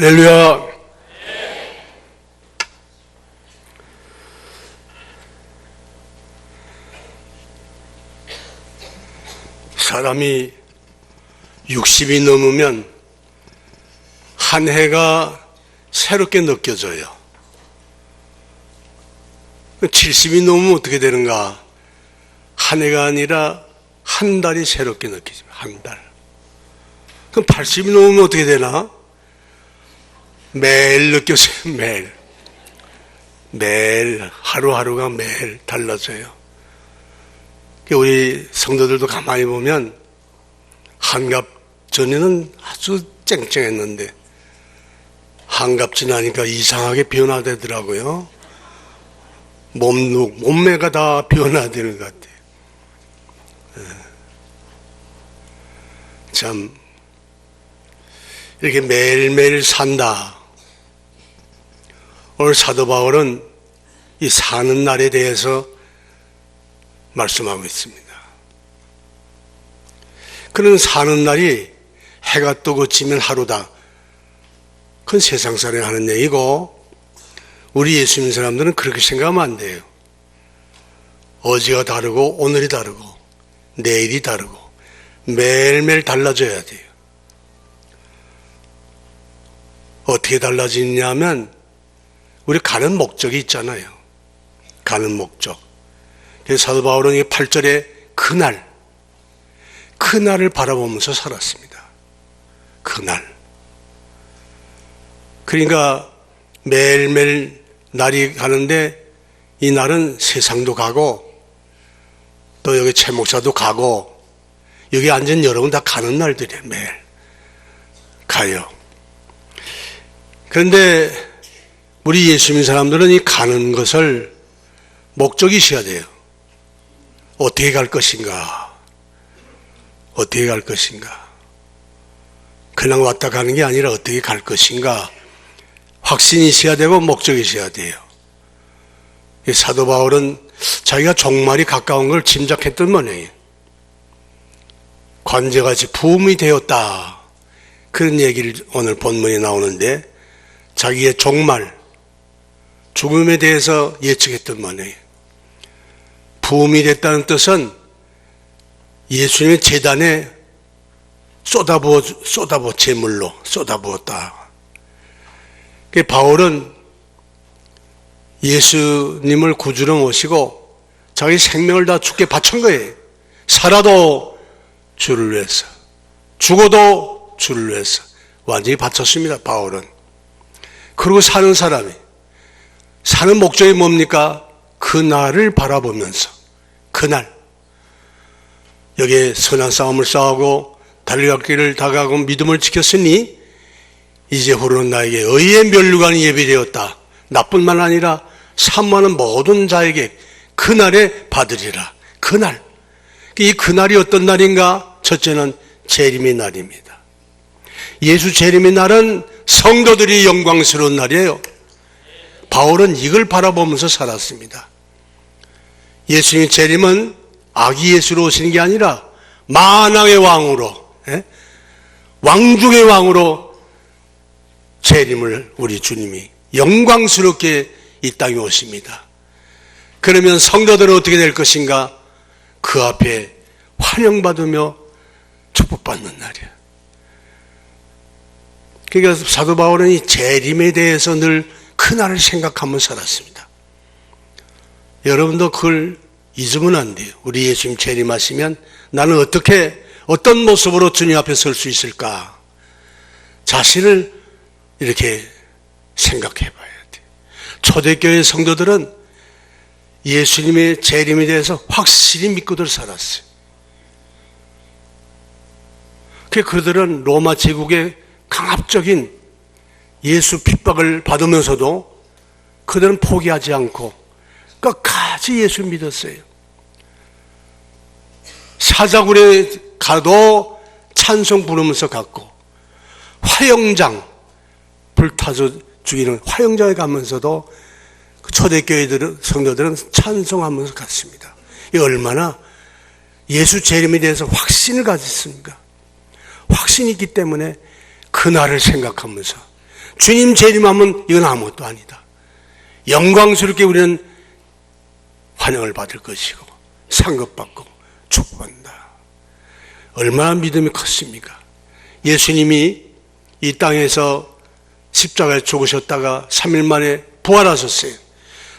할렐루야. 사람이 60이 넘으면 한 해가 새롭게 느껴져요. 70이 넘으면 어떻게 되는가? 한 해가 아니라 한 달이 새롭게 느껴집니다. 한 달. 그럼 80이 넘으면 어떻게 되나? 매일 느껴져요, 매일. 매일, 하루하루가 매일 달라져요. 우리 성도들도 가만히 보면, 한갑 전에는 아주 쨍쨍했는데, 한갑 지나니까 이상하게 변화되더라고요. 몸, 몸매가 다 변화되는 것 같아요. 예. 참, 이렇게 매일매일 산다. 오늘 사도 바울은 이 사는 날에 대해서 말씀하고 있습니다. 그는 사는 날이 해가 뜨고 지면 하루다. 그건 세상 사람이 하는 얘기고, 우리 예수 믿는 사람들은 그렇게 생각하면 안 돼요. 어제가 다르고, 오늘이 다르고, 내일이 다르고, 매일매일 달라져야 돼요. 어떻게 달라지냐면 우리 가는 목적이 있잖아요. 가는 목적. 그래서 사도 바울은 이 8절에 그날, 그날을 바라보면서 살았습니다. 그날. 그러니까 매일매일 날이 가는데 이 날은 세상도 가고 또 여기 최 목사도 가고 여기 앉은 여러분 다 가는 날들이에요. 매일. 가요. 그런데 우리 예수 믿는 사람들은 이 가는 것을 목적이 있어야 돼요. 어떻게 갈 것인가? 어떻게 갈 것인가? 그냥 왔다 가는 게 아니라 어떻게 갈 것인가? 확신이 있어야 되고 목적이 있어야 돼요. 이 사도 바울은 자기가 종말이 가까운 걸 짐작했던 모양이에요. 관제같이 부음이 되었다. 그런 얘기를 오늘 본문에 나오는데 자기의 종말, 죽음에 대해서 예측했던 말이에요. 부음이 됐다는 뜻은 예수님의 재단에 쏟아부어, 쏟아부어, 제물로 쏟아부었다. 그 바울은 예수님을 구주로 모시고 자기 생명을 다 죽게 바친 거예요. 살아도 주를 위해서, 죽어도 주를 위해서 완전히 바쳤습니다, 바울은. 그리고 사는 사람이 사는 목적이 뭡니까? 그날을 바라보면서 그날 여기에 선한 싸움을 싸우고 달려갈길을 다가가고 믿음을 지켰으니 이제 후로는 나에게 의의 멸류관이 예비되었다. 나뿐만 아니라 산만한 모든 자에게 그날에 받으리라. 그날. 이 그날이 어떤 날인가? 첫째는 재림의 날입니다. 예수 재림의 날은 성도들이 영광스러운 날이에요. 바울은 이걸 바라보면서 살았습니다. 예수님 재림은 아기 예수로 오시는 게 아니라 만왕의 왕으로, 예? 왕중의 왕으로 재림을 우리 주님이 영광스럽게 이 땅에 오십니다. 그러면 성도들은 어떻게 될 것인가? 그 앞에 환영받으며 축복받는 날이야. 그러니까 사도 바울은 이 재림에 대해서 늘 그날을 생각하며 살았습니다. 여러분도 그걸 잊으면 안 돼요. 우리 예수님 재림하시면 나는 어떻게 어떤 모습으로 주님 앞에 설 수 있을까? 자신을 이렇게 생각해 봐야 돼. 초대교회 성도들은 예수님의 재림에 대해서 확실히 믿고들 살았어요. 그 그들은 로마 제국의 강압적인 예수 핍박을 받으면서도 그들은 포기하지 않고 끝까지 예수 믿었어요. 사자굴에 가도 찬송 부르면서 갔고 화영장 불타서 죽이는 화영장에 가면서도 그 초대교회들은 성도들은 찬송하면서 갔습니다. 이 얼마나 예수 재림에 대해서 확신을 가졌습니까? 확신이 있기 때문에 그날을 생각하면서 주님 재림하면 이건 아무것도 아니다. 영광스럽게 우리는 환영을 받을 것이고 상급받고 축복한다. 얼마나 믿음이 컸습니까? 예수님이 이 땅에서 십자가에 죽으셨다가 3일 만에 부활하셨어요.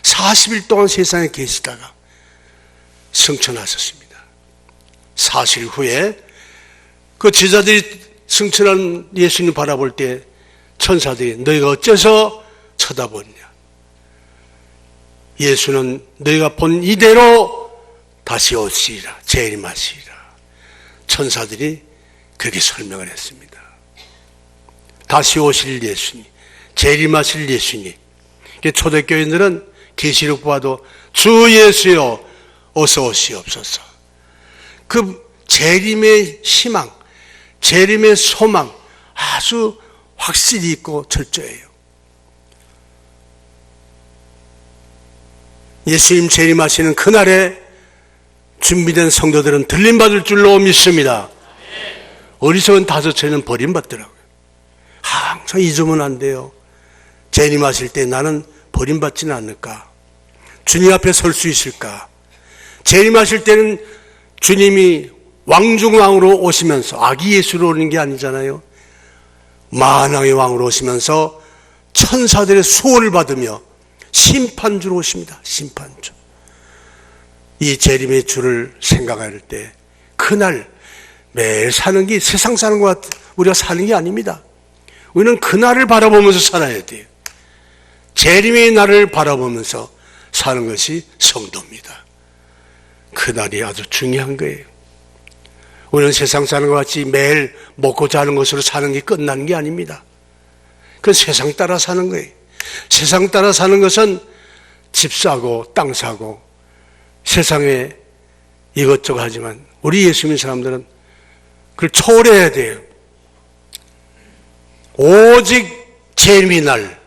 40일 동안 세상에 계시다가 승천하셨습니다. 사실 후에 그 제자들이 승천한 예수님 바라볼 때 천사들이 너희가 어째서 쳐다보냐? 예수는 너희가 본 이대로 다시 오시리라. 재림하시리라. 천사들이 그렇게 설명을 했습니다. 다시 오실 예수님, 재림하실 예수님. 초대교인들은 계시록 봐도 주 예수여 어서 오시옵소서. 그 재림의 희망, 재림의 소망 아주 확실히 있고 철저해요. 예수님 재림하시는 그날에 준비된 성도들은 들림받을 줄로 믿습니다. 어리석은 다섯째는 버림받더라고요. 항상 잊으면 안 돼요. 재림하실 때 나는 버림받지는 않을까? 주님 앞에 설 수 있을까? 재림하실 때는 주님이 왕중왕으로 오시면서 아기 예수로 오는 게 아니잖아요. 만왕의 왕으로 오시면서 천사들의 수호를 받으며 심판주로 오십니다. 심판주. 이 재림의 주를 생각할 때 그날 매일 사는 게 세상 사는 것 같, 우리가 사는 게 아닙니다. 우리는 그날을 바라보면서 살아야 돼요. 재림의 날을 바라보면서 사는 것이 성도입니다. 그날이 아주 중요한 거예요. 우리는 세상 사는 것 같이 매일 먹고 자는 것으로 사는 게 끝나는 게 아닙니다. 그건 세상 따라 사는 거예요. 세상 따라 사는 것은 집 사고 땅 사고 세상에 이것저것 하지만 우리 예수 믿는 사람들은 그걸 초월해야 돼요. 오직 재미 날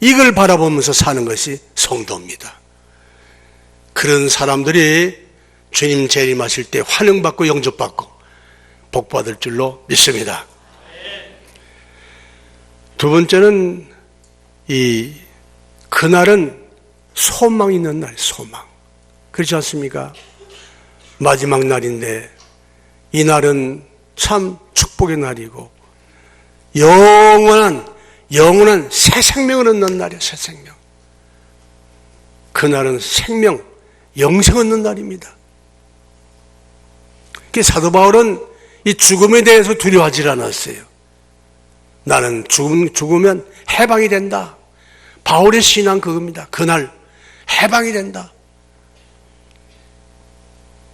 이걸 바라보면서 사는 것이 성도입니다. 그런 사람들이 주님 재림하실 때 환영받고 영접받고 복받을 줄로 믿습니다. 두 번째는 이 그날은 소망 있는 날, 소망. 그렇지 않습니까? 마지막 날인데 이 날은 참 축복의 날이고 영원한 영원한 새 생명을 얻는 날이에요. 새 생명. 그날은 생명, 영생 얻는 날입니다. 그 사도 바울은 이 죽음에 대해서 두려워하지 않았어요. 나는 죽음, 죽으면 해방이 된다. 바울의 신앙 그겁니다. 그날 해방이 된다.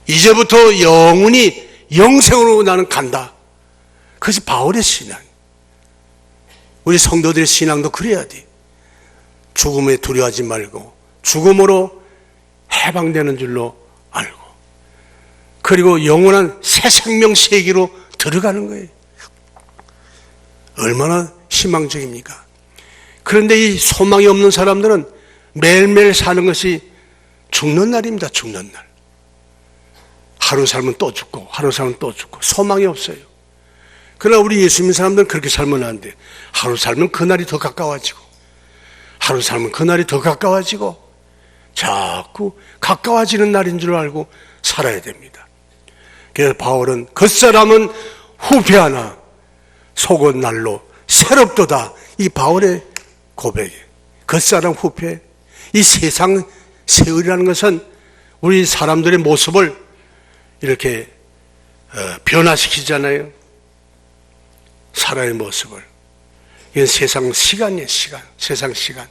이제부터 영원히 영생으로 나는 간다. 그것이 바울의 신앙. 우리 성도들의 신앙도 그래야 돼. 죽음에 두려워하지 말고 죽음으로 해방되는 줄로 그리고 영원한 새 생명 세계로 들어가는 거예요. 얼마나 희망적입니까? 그런데 이 소망이 없는 사람들은 매일매일 사는 것이 죽는 날입니다. 죽는 날. 하루 살면 또 죽고, 하루 살면 또 죽고, 소망이 없어요. 그러나 우리 예수 믿는 사람들은 그렇게 살면 안 돼. 하루 살면 그날이 더 가까워지고, 하루 살면 그날이 더 가까워지고, 자꾸 가까워지는 날인 줄 알고 살아야 됩니다. 그래서 바울은 그 사람은 후패하나 속은 날로 새롭도다. 이 바울의 고백이. 그 사람 후패. 이 세상 세월이라는 것은 우리 사람들의 모습을 이렇게 어, 변화시키잖아요. 사람의 모습을. 이건 세상 시간이에요, 시간. 세상 시간.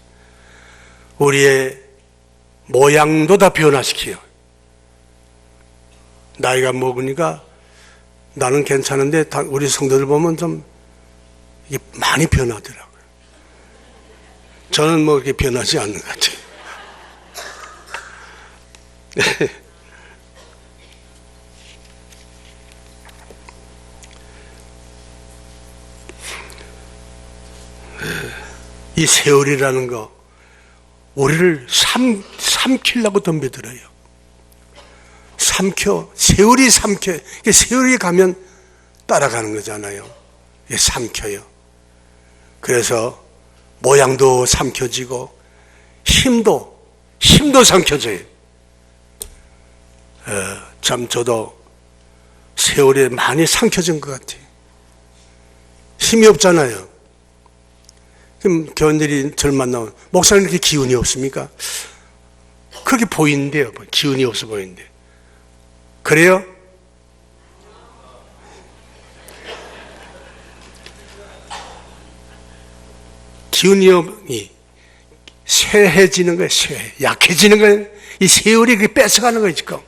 우리의 모양도 다 변화시켜요. 나이가 먹으니까 나는 괜찮은데 우리 성도들 보면 좀 많이 변하더라고요. 저는 뭐 그렇게 변하지 않는 것 같아요. 이 세월이라는 거 우리를 삼, 삼키려고 덤벼들어요. 삼켜 세월이 삼켜 세월이 가면 따라가는 거잖아요. 삼켜요. 그래서 모양도 삼켜지고 힘도 힘도 삼켜져요. 어, 참 저도 세월에 많이 삼켜진 것 같아요. 힘이 없잖아요. 그럼 교원들이 저를 만나면 목사님 이렇게 기운이 없습니까? 그렇게 보이는데요. 기운이 없어 보이는데. 그래요? 기운이 쇠해지는 거예요. 쇠 약해지는 거예요. 이 세월이 그게 뺏어가는 거예요. 지금.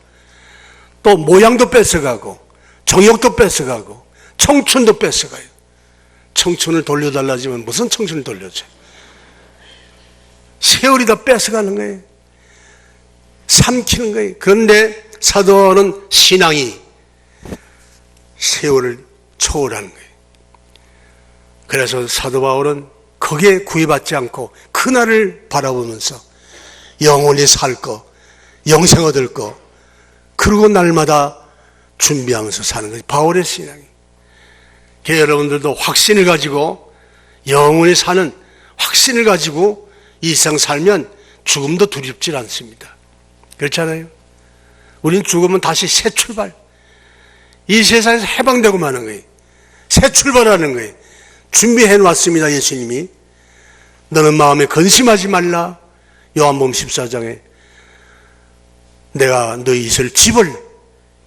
또 모양도 뺏어가고 정욕도 뺏어가고 청춘도 뺏어가요. 청춘을 돌려달라지만 무슨 청춘을 돌려줘요? 세월이 다 뺏어가는 거예요. 삼키는 거예요. 그런데 사도는 신앙이 세월을 초월하는 거예요. 그래서 사도 바울은 거기에 구애받지 않고 그날을 바라보면서 영원히 살 거, 영생 얻을 거, 그리고 날마다 준비하면서 사는 거예요. 바울의 신앙이. 그래서 여러분들도 확신을 가지고 영원히 사는 확신을 가지고 이 세상 살면 죽음도 두렵지 않습니다. 그렇잖아요. 우린 죽으면 다시 새 출발. 이 세상에서 해방되고 마는 거예요. 새 출발하는 거예요. 준비해 놨습니다, 예수님이. 너는 마음에 근심하지 말라. 요한복음 14장에 내가 너희 있을 집을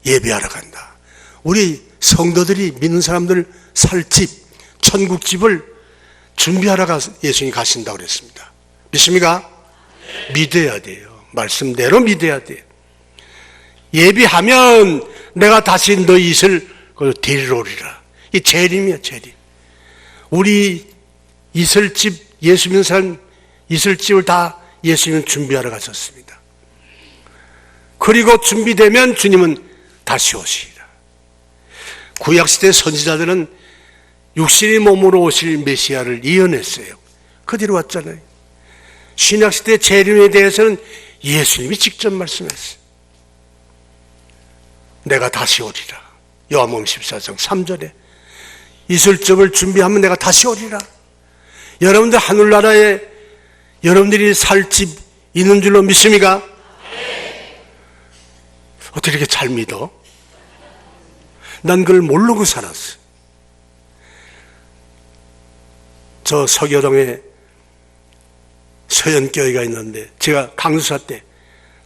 예배하러 간다. 우리 성도들이 믿는 사람들 살 집, 천국 집을 준비하러 가 예수님이 가신다고 그랬습니다. 믿습니까? 믿어야 돼요. 말씀대로 믿어야 돼요. 예비하면 내가 다시 너희 있을 그 데리러 오리라. 이 재림이야, 재림. 우리 있을 집, 예수 믿는 사람 있을 집을 다 예수님은 준비하러 가셨습니다. 그리고 준비되면 주님은 다시 오시리라. 구약시대 선지자들은 육신의 몸으로 오실 메시아를 예언했어요. 그 뒤로 왔잖아요. 신약시대 재림에 대해서는 예수님이 직접 말씀했어요. 내가 다시 오리라. 요한복음 14장 3절에 이슬점을 준비하면 내가 다시 오리라. 여러분들 하늘나라에 여러분들이 살 집 있는 줄로 믿습니까? 어떻게 이렇게 잘 믿어? 난 그걸 모르고 살았어. 저 서교동에 서연교회가 있는데 제가 강수사 때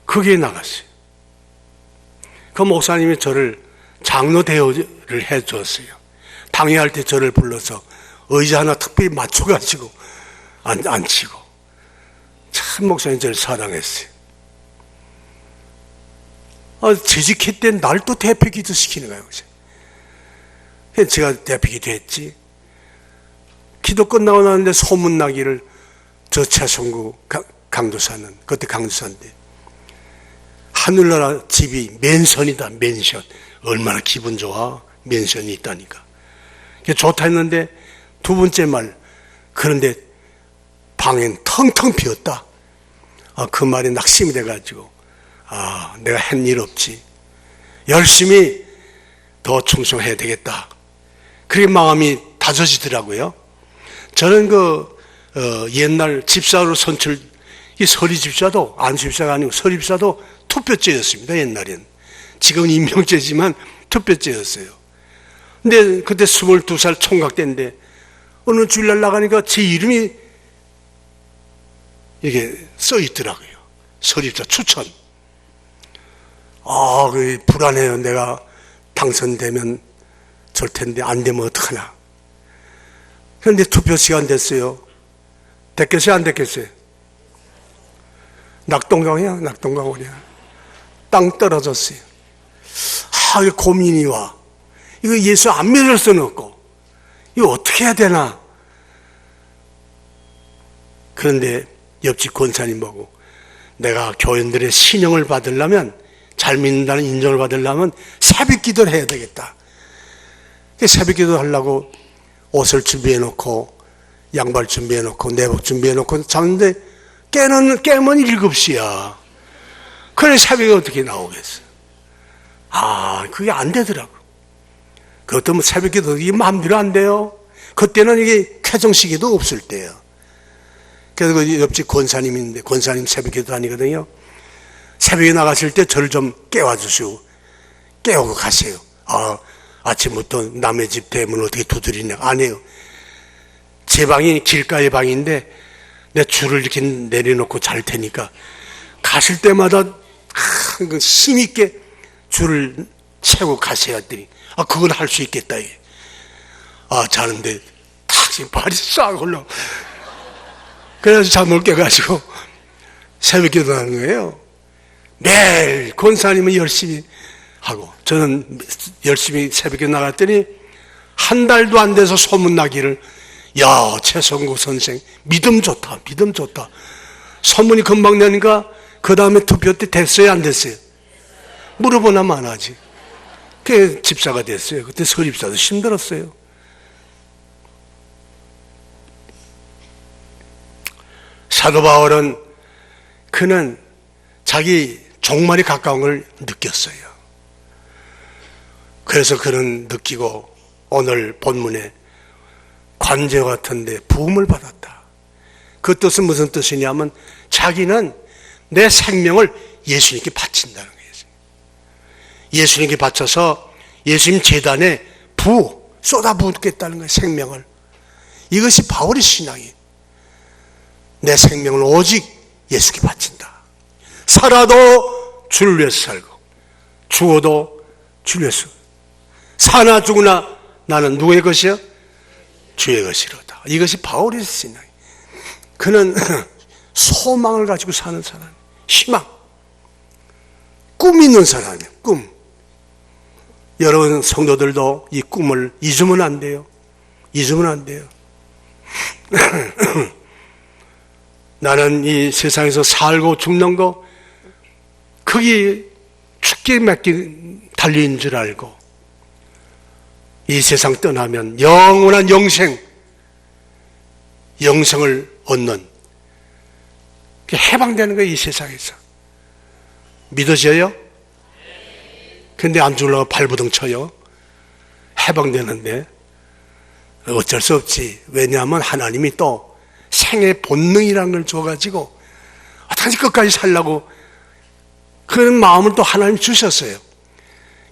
거기에 나갔어요. 그 목사님이 저를 장로 대우를 해 주었어요. 당회할 때 저를 불러서 의자 하나 특별히 맞춰가지고 안, 앉히고. 참 목사님 저를 사랑했어요. 아, 재직회 때날또 대표 기도 시키는 거예요. 그래서 제가 대표 기도 했지. 기도 끝나고 나는데 소문나기를 저 최성구 강도사는, 그때 강도사인데, 하늘나라 집이 맨션이다, 맨션. 얼마나 기분 좋아. 맨션이 있다니까. 좋다 했는데, 두 번째 말, 그런데 방엔 텅텅 비었다. 아, 그 말이 낙심이 돼가지고, 아, 내가 한 일 없지. 열심히 더 충성해야 되겠다. 그게 마음이 다져지더라고요. 저는 그, 어, 옛날 집사로 선출, 이 서리 집사도, 안 집사가 아니고 서리 집사도 투표죄였습니다, 옛날엔. 지금은 임명죄지만 투표죄였어요. 근데 그때 22살 총각 때인데, 어느 주일날 나가니까 제 이름이 이게 써 있더라고요. 서립자 추천. 아, 그 불안해요. 내가 당선되면 절 텐데 안 되면 어떡하나. 그런데 투표 시간 됐어요. 됐겠어요? 안 됐겠어요? 낙동강이야? 낙동강원이야. 땅 떨어졌어요. 아, 이 고민이 와. 이거 예수 안 믿을 수는 없고, 이거 어떻게 해야 되나? 그런데 옆집 권사님 보고, 내가 교인들의 신용을 받으려면, 잘 믿는다는 인정을 받으려면 새벽 기도를 해야 되겠다. 새벽 기도 하려고 옷을 준비해 놓고, 양발 준비해 놓고, 내복 준비해 놓고 자는데, 깨는, 깨면 일곱 시야. 그래, 새벽에 어떻게 나오겠어? 아, 그게 안 되더라고. 그것도 뭐 새벽 기도 이게 마음대로 안 돼요. 그때는 이게 쾌정시기도 없을 때예요. 그래서 그 옆집 권사님 있는데 권사님 새벽에도 다니거든요. 새벽에 나가실 때 저를 좀 깨워 주시고 깨우고 가세요. 아 아침부터 남의 집 대문 어떻게 두드리냐 안 해요. 제 방이 길가의 방인데 내 줄을 이렇게 내려놓고 잘 테니까 가실 때마다 아, 그 힘있게 줄을 채고 가셔야 되니 아 그건 할 수 있겠다 이게. 아 자는데 탁 지금 발이 싹 올라. 그래서 잠을 깨가지고 새벽 기도하는 거예요. 매일 권사님은 열심히 하고 저는 열심히 새벽에 나갔더니 한 달도 안 돼서 소문나기를 야 최성구 선생 믿음 좋다 믿음 좋다. 소문이 금방 나니까 그 다음에 투표 때 됐어요 안 됐어요 물어보나만 하지 그 집사가 됐어요 그때 서립사도 힘들었어요 사도 바울은 그는 자기 종말이 가까운 걸 느꼈어요. 그래서 그는 느끼고 오늘 본문에 관제 같은데 부음을 받았다. 그 뜻은 무슨 뜻이냐면 자기는 내 생명을 예수님께 바친다는 거예요. 예수님께 바쳐서 예수님 재단에 부 쏟아붓겠다는 거예요. 생명을. 이것이 바울의 신앙이에요. 내 생명을 오직 예수께 바친다. 살아도 주를 위해서 살고 죽어도 주를 위해서 사나 죽으나 나는 누구의 것이요? 주의 것이로다. 이것이 바울의 신앙. 그는 소망을 가지고 사는 사람, 희망, 꿈 있는 사람이에요. 꿈. 여러분 성도들도 이 꿈을 잊으면 안 돼요. 잊으면 안 돼요. 나는 이 세상에서 살고 죽는 거 그게 죽게 맡긴 달린 줄 알고 이 세상 떠나면 영원한 영생 영생을 얻는 해방되는 거예요 이 세상에서. 믿어져요? 근데 안 죽으려고 발부둥 쳐요? 해방되는데. 어쩔 수 없지. 왜냐하면 하나님이 또 생의 본능이라는 걸 줘가지고 어떻게 끝까지 살라고 그런 마음을 또 하나님 주셨어요.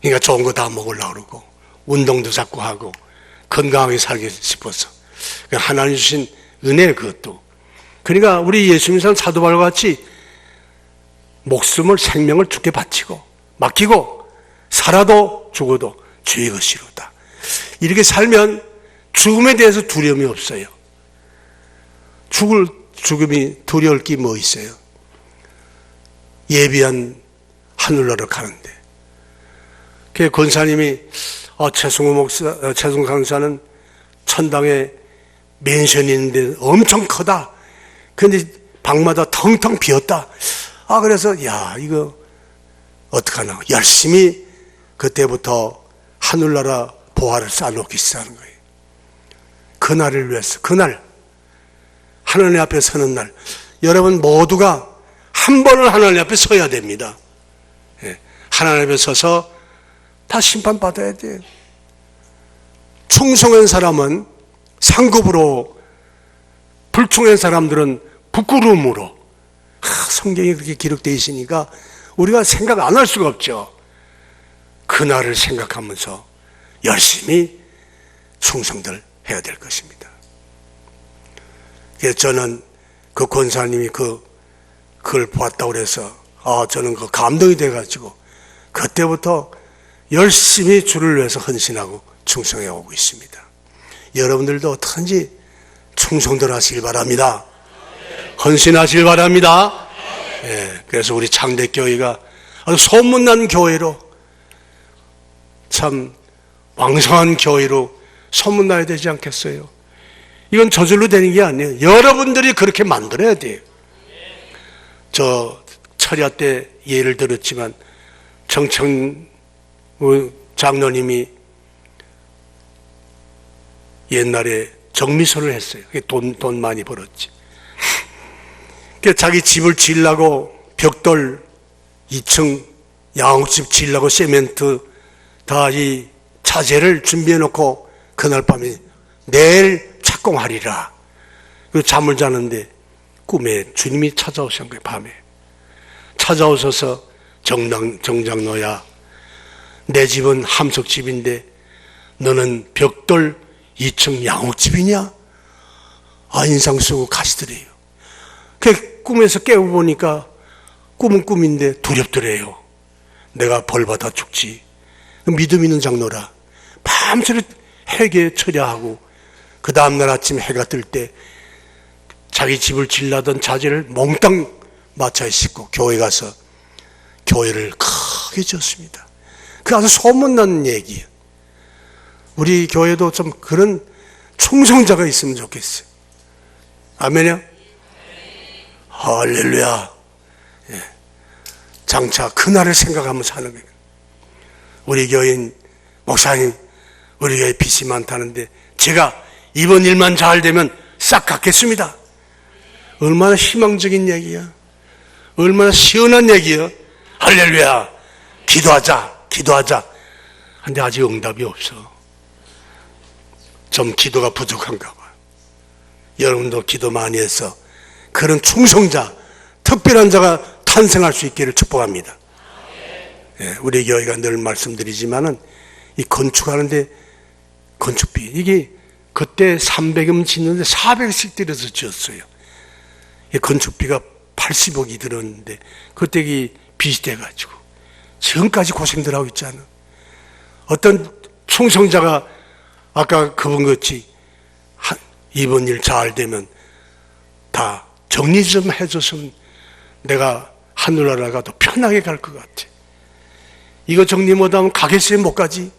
그러니까 좋은 거 다 먹으려고 그러고 운동도 자꾸 하고 건강하게 살고 싶어서. 그러니까 하나님 주신 은혜 그것도 그러니까 우리 예수님 산 사도발과 같이 목숨을 생명을 주께 바치고 맡기고 살아도 죽어도 주의 것이로다. 이렇게 살면 죽음에 대해서 두려움이 없어요. 죽을 죽음이 두려울 게 뭐 있어요? 예비한 하늘나라를 가는데. 그 권사님이 어, 최승우 목사, 어, 최승우 강사는 천당에 맨션이 있는데 엄청 크다. 근데 방마다 텅텅 비었다. 아 그래서 야 이거 어떡하나 열심히 그때부터 하늘나라 보화를 쌓아놓기 시작하는 거예요. 그날을 위해서 그날 하나님 앞에 서는 날 여러분 모두가 한 번을 하나님 앞에 서야 됩니다. 예, 하나님 앞에 서서 다 심판받아야 돼요. 충성한 사람은 상급으로 불충한 사람들은 부끄러움으로 하, 성경이 그렇게 기록되어 있으니까 우리가 생각 안 할 수가 없죠. 그날을 생각하면서 열심히 충성들 해야 될 것입니다. 그래서 저는 그 권사님이 그, 그걸 보았다고 그래서, 아, 저는 그 감동이 돼가지고, 그때부터 열심히 주를 위해서 헌신하고 충성해 오고 있습니다. 여러분들도 어떻게든지 충성들 하시길 바랍니다. 헌신하시길 바랍니다. 예, 그래서 우리 창대교회가 아주 소문난 교회로 참 왕성한 교회로 소문나야 되지 않겠어요? 이건 저절로 되는 게 아니에요. 여러분들이 그렇게 만들어야 돼요. 저 철야 때 예를 들었지만 정청 장로님이 옛날에 정미소를 했어요. 돈, 돈 많이 벌었지. 그 자기 집을 지으려고 벽돌 2층 양옥집 지으려고 세멘트 다 이 자재를 준비해 놓고 그날 밤에 내일 착공하리라. 그 잠을 자는데 꿈에 주님이 찾아오신 거예요, 밤에. 찾아오셔서 정당, 정장노야, 내 집은 함석집인데 너는 벽돌 2층 양옥집이냐? 아, 인상 쓰고 가시더래요. 그 꿈에서 깨워보니까 꿈은 꿈인데 두렵더래요. 내가 벌 받아 죽지. 믿음 있는 장로라. 밤새를 해계 처리하고 그 다음날 아침 해가 뜰 때 자기 집을 질라던 자재를 몽땅 마차에 싣고 교회 가서 교회를 크게 지었습니다. 그 아주 소문난 얘기예요. 우리 교회도 좀 그런 충성자가 있으면 좋겠어요. 아멘이요? 할렐루야. 예. 장차 그날을 생각하면서 하는 거예요. 우리 교인 목사님, 우리 교회 빚이 많다는데 제가 이번 일만 잘 되면 싹 갚겠습니다. 얼마나 희망적인 얘기야. 얼마나 시원한 얘기야. 할렐루야. 기도하자, 기도하자. 근데 아직 응답이 없어. 좀 기도가 부족한가 봐. 여러분도 기도 많이 해서 그런 충성자, 특별한 자가 탄생할 수 있기를 축복합니다. 예, 우리 교회가 늘 말씀드리지만은 이 건축하는데 건축비 이게 그때 300음 짓는데 400씩 들여서 지었어요. 이 건축비가 80억이 들었는데 그때 이 빚이 돼가지고 지금까지 고생들 하고 있잖아. 어떤 충성자가 아까 그분 같이 한- 이번 일 잘 되면 다 정리 좀 해줬으면 내가 하늘나라 가도 편하게 갈 것 같아. 이거 정리 못하면 가겠어요? 못 가지?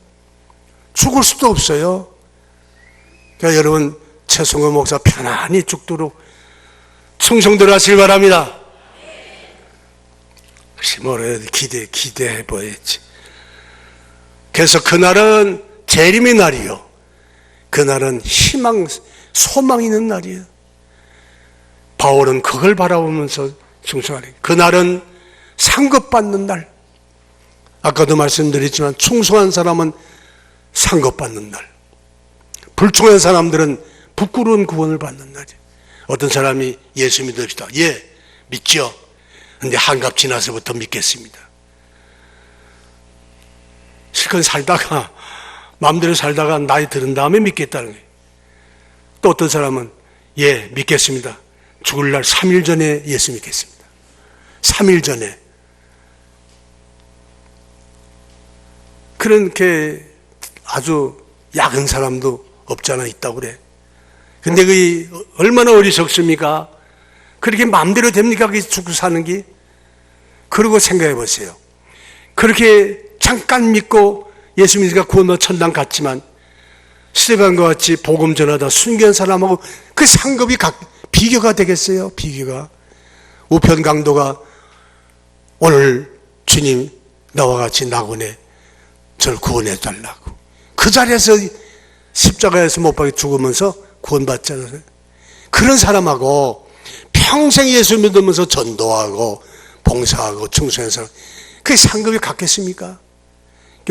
죽을 수도 없어요. 그러니까 여러분, 최성호 목사 편안히 죽도록 충성들 하시길 바랍니다. 혹시 뭐래 기대, 기대해 보야지. 그래서 그날은 재림의 날이요. 그날은 희망, 소망 있는 날이에요. 바울은 그걸 바라보면서 충성하래. 그날은 상급받는 날. 아까도 말씀드렸지만 충성한 사람은 상급받는 날. 불충한 사람들은 부끄러운 구원을 받는 날이에요. 어떤 사람이 예수 믿읍시다. 예, 믿죠. 근데 한갑 지나서부터 믿겠습니다. 실컷 살다가 마음대로 살다가 나이 들은 다음에 믿겠다는 거예요. 또 어떤 사람은 예, 믿겠습니다. 죽을 날 3일 전에 예수 믿겠습니다. 3일 전에. 그렇게 아주 약은 사람도 없잖아 있다고 그래. 근데 그 얼마나 어리석습니까? 그렇게 마음대로 됩니까? 그 죽고 사는 게? 그러고 생각해 보세요. 그렇게 잠깐 믿고 예수 믿으니까 구원받아 천당 갔지만 스테반과 같이 복음 전하다 순교한 사람하고 그 상급이 각, 비교가 되겠어요? 비교가. 우편 강도가 오늘 주님 나와 같이 낙원에 저를 구원해 달라고. 그 자리에서 십자가에서 못 박혀 죽으면서 구원받잖아요. 그런 사람하고 평생 예수 믿으면서 전도하고 봉사하고 사람, 그게 상급이 같겠습니까?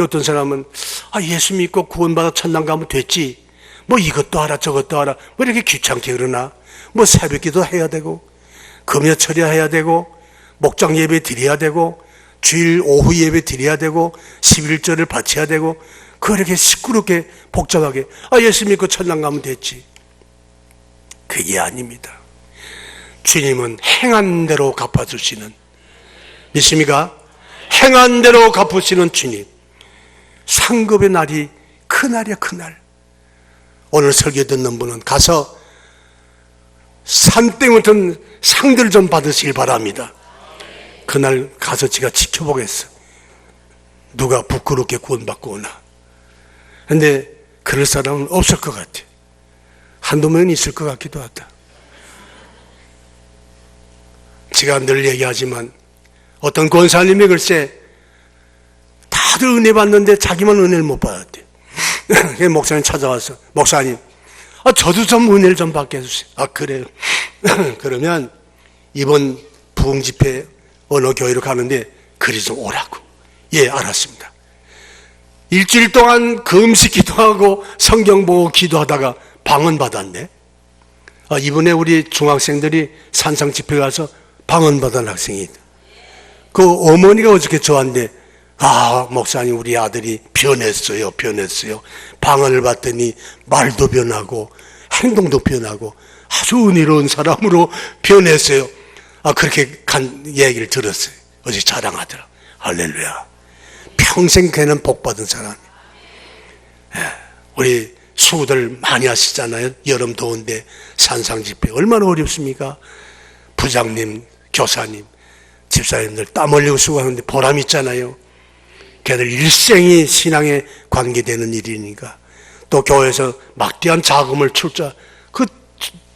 어떤 사람은 아 예수 믿고 구원받아 천당 가면 됐지. 뭐 이것도 하라 저것도 하라. 뭐 이렇게 귀찮게 그러나. 뭐 새벽기도 해야 되고 금요 처리해야 되고 목장 예배 드려야 되고 주일 오후 예배 드려야 되고 11절을 바쳐야 되고 그렇게 시끄럽게 복잡하게 아 예수 믿고 천당 가면 됐지. 그게 아닙니다. 주님은 행한 대로 갚아주시는 믿습니까? 행한 대로 갚으시는 주님. 상급의 날이 그날이야, 그날. 오늘 설교 듣는 분은 가서 산땡 같은 상들 좀 받으시길 바랍니다. 그날 가서 제가 지켜보겠어. 누가 부끄럽게 구원받고 오나. 근데 그럴 사람은 없을 것 같아. 한두 명 있을 것 같기도 하다. 제가 늘 얘기하지만 어떤 권사님이 글쎄 다들 은혜 받는데 자기만 은혜를 못 받았대. 그래서 목사님 찾아와서 목사님, 아, 저도 좀 은혜를 좀 받게 해주세요. 아 그래요. 그러면 이번 부흥 집회 어느 교회로 가는데 그리 좀 오라고. 예, 알았습니다. 일주일 동안 금식 기도하고 성경 보고 기도하다가 방언 받았네. 아, 이번에 우리 중학생들이 산상 집회 가서 방언 받은 학생이 있다. 그 어머니가 어저께 저한테 아 목사님 우리 아들이 변했어요 변했어요. 방언을 받더니 말도 변하고 행동도 변하고 아주 은혜로운 사람으로 변했어요. 아 그렇게 간 얘기를 들었어요. 어제 자랑하더라. 할렐루야. 평생 걔는 복 받은 사람. 예, 우리 수고들 많이 하시잖아요. 여름 더운데 산상 집회 얼마나 어렵습니까? 부장님 교사님 집사님들 땀 흘리고 수고하는데 보람 있잖아요. 걔들 일생이 신앙에 관계되는 일이니까 또 교회에서 막대한 자금을 출자 그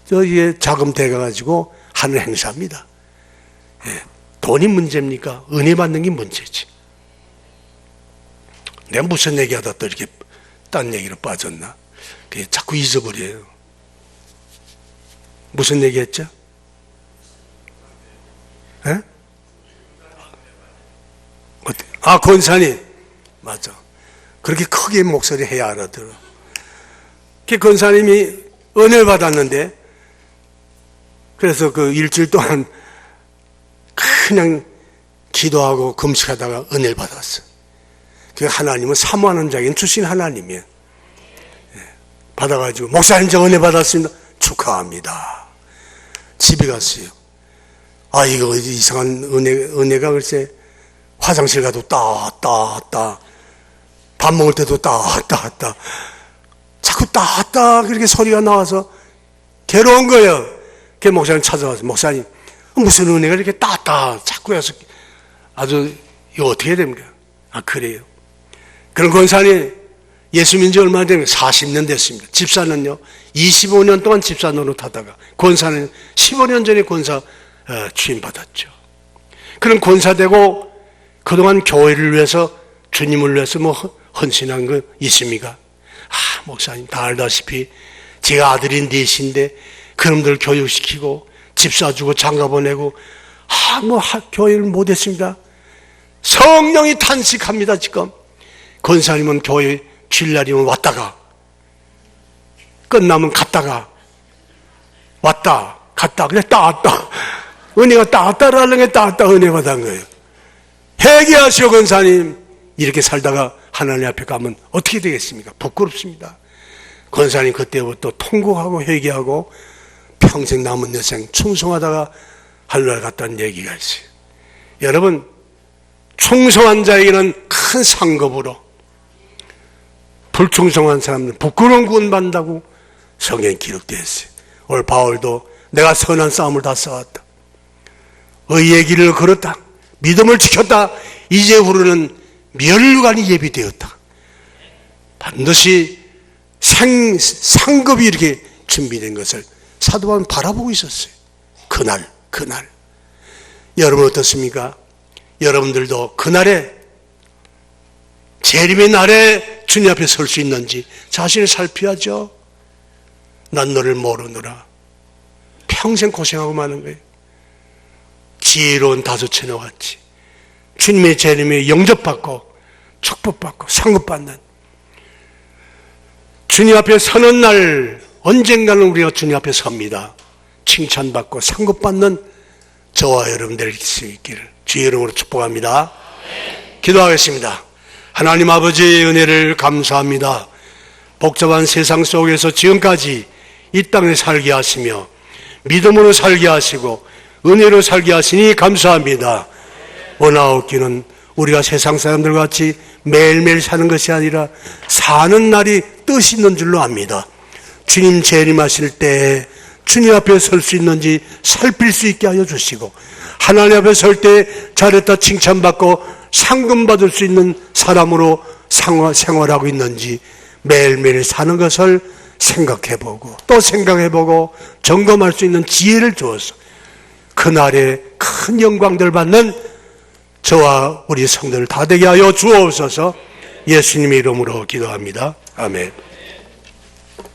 저기에 자금 대가 가지고 하는 행사입니다. 예, 돈이 문제입니까? 은혜 받는 게 문제지. 내가 무슨 얘기하다 또 이렇게 딴 얘기로 빠졌나? 그게 자꾸 잊어버려요. 무슨 얘기했죠? 예? 아, 권산이. 맞아. 그렇게 크게 목소리 해야 알아들어. 그 권사님이 은혜를 받았는데, 그래서 그 일주일 동안 그냥 기도하고 금식하다가 은혜를 받았어. 그 하나님은 사모하는 자에겐 주신 하나님이에요. 예. 받아가지고, 목사님 저 은혜 받았습니다. 축하합니다. 집에 갔어요. 아, 이거 이상한 은혜, 은혜가 글쎄, 화장실 가도 따, 따, 따. 밥 먹을 때도 따, 따, 따. 자꾸 따, 따. 그렇게 소리가 나와서 괴로운 거예요. 그 목사님 찾아와서, 목사님, 무슨 은혜가 이렇게 따, 따. 자꾸 해서 아주, 이거 어떻게 해야 됩니까? 아, 그래요. 그런 권사님, 예수 민지 얼마 되면 40년 됐습니다. 집사는요, 25년 동안 집사 노릇 하다가, 권사는 15년 전에 권사 어, 취임받았죠. 그런 권사되고 그동안 교회를 위해서 주님을 위해서 뭐 헌신한 거 있습니까? 아, 목사님 다 알다시피 제가 아들이 넷인데 그놈들 교육시키고 집 사주고 장가 보내고 아, 뭐 하- 교회를 못했습니다. 성령이 탄식합니다 지금. 권사님은 교회 주일날이면 왔다가 끝나면 갔다가 왔다 갔다 그래 따왔다 은혜가 따왔다라는 게 따왔다 은혜 받은 거예요. 회개하시오 권사님 이렇게 살다가 하나님 앞에 가면 어떻게 되겠습니까? 부끄럽습니다. 권사님 그때부터 통곡하고 회개하고 평생 남은 여생 충성하다가 하늘날 갔다는 얘기가 있어요. 여러분 충성한 자에게는 큰 상급으로 불충성한 사람은 부끄러운 구원 받는다고 성경에 기록되어 있어요. 오늘 바울도 내가 선한 싸움을 다 싸웠다. 의의 길을 걸었다. 믿음을 지켰다. 이제 우리는 멸류관이 예비되었다. 반드시 생, 상급이 이렇게 준비된 것을 사도 바울은 바라보고 있었어요. 그날, 그날. 여러분 어떻습니까? 여러분들도 그날에 재림의 날에 주님 앞에 설 수 있는지 자신을 살펴야죠. 난 너를 모르노라. 평생 고생하고 마는 거예요. 지혜로운 다섯째 나왔지. 주님의 재림에 영접받고 축복받고 상급받는 주님 앞에 서는 날 언젠가는 우리가 주님 앞에 섭니다. 칭찬받고 상급받는 저와 여러분들 수 있기를 주의 이름으로 축복합니다. 기도하겠습니다. 하나님 아버지의 은혜를 감사합니다. 복잡한 세상 속에서 지금까지 이 땅에 살게 하시며 믿음으로 살게 하시고 은혜로 살게 하시니 감사합니다. 원하옵기는 우리가 세상 사람들 같이 매일매일 사는 것이 아니라 사는 날이 뜻이 있는 줄로 압니다. 주님 재림하실 때 주님 앞에 설 수 있는지 살필 수 있게 하여 주시고 하나님 앞에 설 때 잘했다 칭찬받고 상금 받을 수 있는 사람으로 생활- 생활하고 있는지 매일매일 사는 것을 생각해보고 또 생각해보고 점검할 수 있는 지혜를 주어서 그날에 큰 영광들 받는 저와 우리 성도를 다 되게 하여 주옵소서 예수님의 이름으로 기도합니다. 아멘.